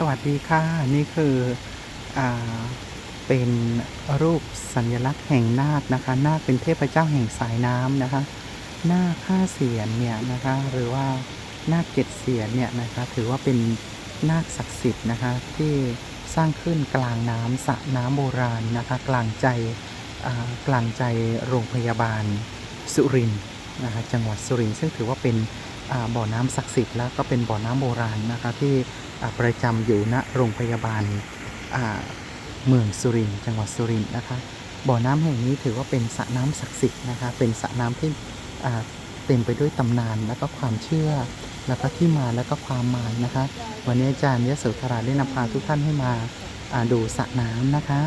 สวัสดีค่ะ นี่คืออเป็นรูปสัญลักษณ์แห่งนาคนะคะ นาคเป็นเทพเจ้าแห่งสายน้ำนะคะ นาคห้าเสียนเนี่ยนะคะ หรือว่านาคเจ็ดเสียนเนี่ยนะคะ ถือว่าเป็นนาคศักดิ์สิทธิ์นะคะ ที่สร้างขึ้นกลางน้ำสระน้ำโบราณนะคะ กลางใจกลางใจโรงพยาบาลสุรินทร์นะคะจังหวัดสุรินทร์ซึ่งถือว่าเป็น บ่อน้ำศักดิ์สิทธิ์แล้วก็เป็นบ่อน้ำโบราณนะคะที่ประจำอยู่ณโรงพยาบาลเมืองสุรินทร์จังหวัดสุรินทร์นะคะบ่อน้ำแห่งนี้ถือว่าเป็นสระน้ำศักดิ์สิทธิ์นะคะเป็นสระน้ำที่เต็มไปด้วยตำนานและก็ความเชื่อ แล้วก็ที่มาแล้วก็ความหมายนะคะ วันนี้อาจารย์ยโสธราได้นำพาทุกท่านให้มาอ่าดูสระน้ำนะคะ